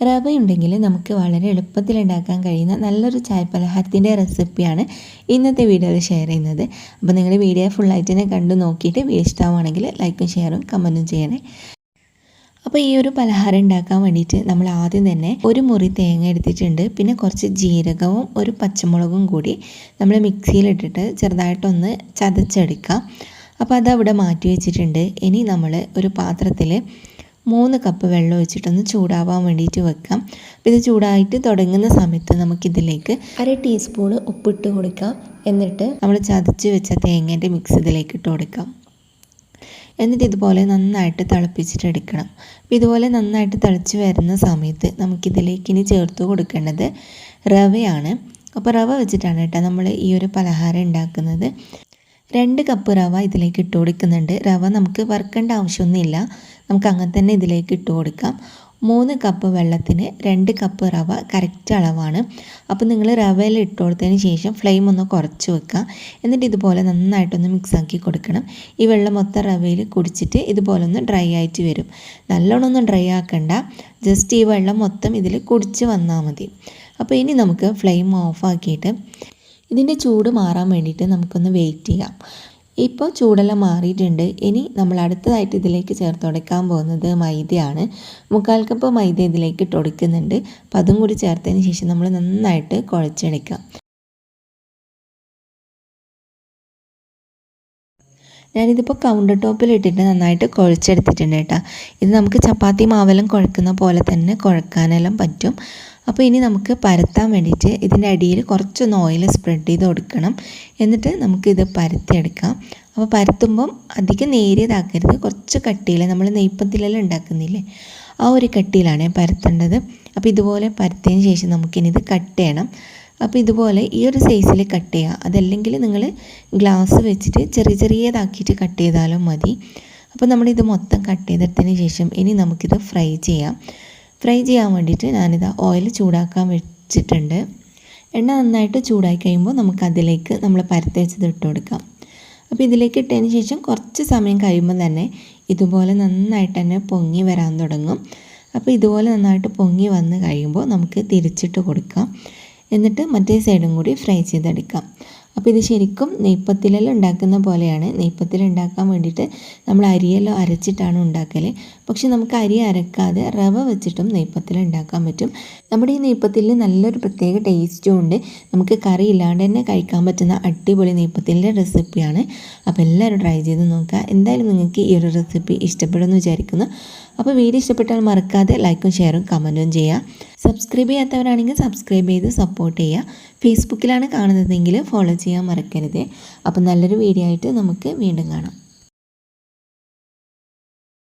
റവയുണ്ടെങ്കിൽ നമുക്ക് വളരെ എളുപ്പത്തിൽ ഉണ്ടാക്കാൻ കഴിയുന്ന നല്ലൊരു ചായ പലഹാരത്തിന്റെ റെസിപ്പിയാണ് ഇന്നത്തെ വീഡിയോയിൽ ഷെയർ ചെയ്യുന്നത്. അപ്പോൾ നിങ്ങൾ വീഡിയോ ഫുള്ളായിട്ട് തന്നെ കണ്ടു നോക്കിയിട്ട് വേസ്റ്റ് ആവുകയാണെങ്കിൽ ലൈക്കും ഷെയറും കമന്റും ചെയ്യണേ. അപ്പോൾ ഈ ഒരു പലഹാരം ഉണ്ടാക്കാൻ വേണ്ടിയിട്ട് നമ്മൾ ആദ്യം തന്നെ ഒരു മുറി തേങ്ങ എടുത്തിട്ടുണ്ട്. പിന്നെ കുറച്ച് ജീരകവും ഒരു പച്ചമുളകും കൂടി നമ്മൾ മിക്സിയിലിട്ടിട്ട് ചെറുതായിട്ടൊന്ന് ചതച്ചെടുക്കാം. അപ്പോൾ അതവിടെ മാറ്റി വെച്ചിട്ടുണ്ട്. ഇനി നമ്മൾ ഒരു പാത്രത്തിൽ മൂന്ന് കപ്പ് വെള്ളം ഒഴിച്ചിട്ടൊന്ന് ചൂടാവാൻ വേണ്ടിയിട്ട് വെക്കാം. അപ്പോൾ ഇത് ചൂടായിട്ട് തുടങ്ങുന്ന സമയത്ത് നമുക്കിതിലേക്ക് അര ടീസ്പൂൺ ഉപ്പിട്ട് കൊടുക്കാം. എന്നിട്ട് നമ്മൾ ചതച്ച് വെച്ച തേങ്ങേന്റെ മിക്സ് ഇതിലേക്ക് ഇട്ട് കൊടുക്കാം. എന്നിട്ട് ഇതുപോലെ നന്നായിട്ട് തിളപ്പിച്ചിട്ട് എടുക്കണം. അപ്പോൾ ഇതുപോലെ നന്നായിട്ട് തിളച്ച് വരുന്ന സമയത്ത് നമുക്കിതിലേക്ക് ഇനി ചേർത്ത് കൊടുക്കേണ്ടത് റവയാണ്. അപ്പോൾ റവ വെച്ചിട്ടാണ് കേട്ടോ നമ്മൾ ഈ ഒരു പലഹാരം ഉണ്ടാക്കുന്നത്. രണ്ട് കപ്പ് റവ ഇതിലേക്ക് ഇട്ട് കൊടുക്കുന്നുണ്ട്. റവ നമുക്ക് വറുക്കേണ്ട ആവശ്യമൊന്നുമില്ല. നമുക്ക് അങ്ങനെ തന്നെ ഇതിലേക്ക് ഇട്ട് കൊടുക്കാം. മൂന്ന് കപ്പ് വെള്ളത്തിന് രണ്ട് കപ്പ് റവ കറക്റ്റ് അളവാണ്. അപ്പോൾ നിങ്ങൾ റവയിൽ ഇട്ട് കൊടുത്തതിന് ശേഷം ഫ്ലെയിം ഒന്ന് കുറച്ച് വെക്കുക. എന്നിട്ട് ഇതുപോലെ നന്നായിട്ടൊന്ന് മിക്സ് ആക്കി കൊടുക്കണം. ഈ വെള്ളം മൊത്തം റവയിൽ കുടിച്ചിട്ട് ഇതുപോലെ ഒന്ന് ഡ്രൈ ആയിട്ട് വരും. നല്ലോണം ഒന്നും ഡ്രൈ ആക്കണ്ട. ജസ്റ്റ് ഈ വെള്ളം മൊത്തം ഇതിൽ കുടിച്ച് വന്നാൽ മതി. അപ്പോൾ ഇനി നമുക്ക് ഫ്ലെയിം ഓഫ് ആക്കിയിട്ട് ഇതിന്റെ ചൂട് മാറാൻ വേണ്ടിയിട്ട് നമുക്കൊന്ന് വെയിറ്റ് ചെയ്യാം. ഇപ്പോൾ ചൂടെല്ലാം മാറിയിട്ടുണ്ട്. ഇനി നമ്മൾ അടുത്തതായിട്ട് ഇതിലേക്ക് ചേർത്ത് കൊടുക്കാൻ പോകുന്നത് മൈദയാണ്. മുക്കാൽ കപ്പ് മൈദ ഇതിലേക്ക് ഇട്ട് കൊടുക്കുന്നുണ്ട്. അപ്പം അതും കൂടി ചേർത്തതിന് ശേഷം നമ്മൾ നന്നായിട്ട് കുഴച്ചെടുക്കാം. ഞാനിതിപ്പോൾ കൗണ്ടർ ടോപ്പിൽ ഇട്ടിട്ട് നന്നായിട്ട് കുഴച്ചെടുത്തിട്ടുണ്ട് കേട്ടോ. ഇത് നമുക്ക് ചപ്പാത്തി മാവെല്ലാം കുഴക്കുന്ന പോലെ തന്നെ കുഴക്കാനെല്ലാം പറ്റും. അപ്പോൾ ഇനി നമുക്ക് പരത്താൻ വേണ്ടിയിട്ട് ഇതിന്റെ അടിയിൽ കുറച്ചൊന്ന് ഓയിൽ സ്പ്രെഡ് ചെയ്ത് കൊടുക്കണം. എന്നിട്ട് നമുക്കിത് പരത്തിയെടുക്കാം. അപ്പോൾ പരത്തുമ്പം അധികം നേരിയതാക്കരുത്. കുറച്ച് കട്ടിയിൽ നമ്മൾ നെയ്പ്പത്തിലെല്ലാം ഉണ്ടാക്കുന്നില്ലേ? ആ ഒരു കട്ടിയിലാണ് പരത്തേണ്ടത്. അപ്പോൾ ഇതുപോലെ പരത്തിയതിന് ശേഷം നമുക്കിനി ഇത് കട്ട് ചെയ്യണം. അപ്പോൾ ഇതുപോലെ ഈ ഒരു സൈസിൽ കട്ട് ചെയ്യുക അതല്ലെങ്കിൽ നിങ്ങൾ ഗ്ലാസ് വെച്ചിട്ട് ചെറിയ ചെറിയതാക്കിയിട്ട് കട്ട് ചെയ്താലും മതി. അപ്പോൾ നമ്മളിത് മൊത്തം കട്ട് ചെയ്തെടുത്തതിന് ശേഷം ഇനി നമുക്കിത് ഫ്രൈ ചെയ്യാം. ഫ്രൈ ചെയ്യാൻ വേണ്ടിയിട്ട് ഞാനിത് ഓയിൽ ചൂടാക്കാൻ വെച്ചിട്ടുണ്ട്. എണ്ണ നന്നായിട്ട് ചൂടായി കഴിയുമ്പോൾ നമുക്ക് അതിലേക്ക് നമ്മൾ പരത്തേച്ചത് ഇട്ട് കൊടുക്കാം. അപ്പോൾ ഇതിലേക്ക് ഇട്ടതിന് ശേഷം കുറച്ച് സമയം കഴിയുമ്പോൾ തന്നെ ഇതുപോലെ നന്നായിട്ട് തന്നെ പൊങ്ങി വരാൻ തുടങ്ങും. അപ്പോൾ ഇതുപോലെ നന്നായിട്ട് പൊങ്ങി വന്ന് കഴിയുമ്പോൾ നമുക്ക് തിരിച്ചിട്ട് കൊടുക്കാം. എന്നിട്ട് മറ്റേ സൈഡും കൂടി ഫ്രൈ ചെയ്തെടുക്കാം. അപ്പോൾ ഇത് ശരിക്കും നെയ്പ്പത്തിലെല്ലാം ഉണ്ടാക്കുന്ന പോലെയാണ്. നെയ്പ്പത്തിൽ ഉണ്ടാക്കാൻ വേണ്ടിയിട്ട് നമ്മൾ അരിയെല്ലാം അരച്ചിട്ടാണ് ഉണ്ടാക്കൽ പക്ഷെ നമുക്ക് അരി അരക്കാതെ റവ വെച്ചിട്ടും നെയ്പ്പത്തിൽ ഉണ്ടാക്കാൻ പറ്റും. നമ്മുടെ ഈ നെയ്പ്പത്തിൽ നല്ലൊരു പ്രത്യേക ടേസ്റ്റും ഉണ്ട്. നമുക്ക് കറി ഇല്ലാണ്ട് തന്നെ കഴിക്കാൻ പറ്റുന്ന അടിപൊളി നെയ്പ്പത്തിന്റെ റെസിപ്പിയാണ്. അപ്പോൾ എല്ലാവരും ട്രൈ ചെയ്ത് നോക്കുക. എന്തായാലും നിങ്ങൾക്ക് ഈ ഒരു റെസിപ്പി ഇഷ്ടപ്പെടുമെന്ന് വിചാരിക്കുന്നു. അപ്പോൾ വീഡിയോ ഇഷ്ടപ്പെട്ടാൽ മറക്കാതെ ലൈക്കും ഷെയറും കമന്റും ചെയ്യുക. സബ്സ്ക്രൈബ് ചെയ്യാത്തവരാണെങ്കിൽ സബ്സ്ക്രൈബ് ചെയ്ത് സപ്പോർട്ട് ചെയ്യുക. ഫേസ്ബുക്കിലാണ് കാണുന്നതെങ്കിൽ ഫോളോ ചെയ്യാൻ മറക്കരുത്. അപ്പോൾ നല്ലൊരു വീഡിയോ ആയിട്ട് നമുക്ക് വീണ്ടും കാണാം.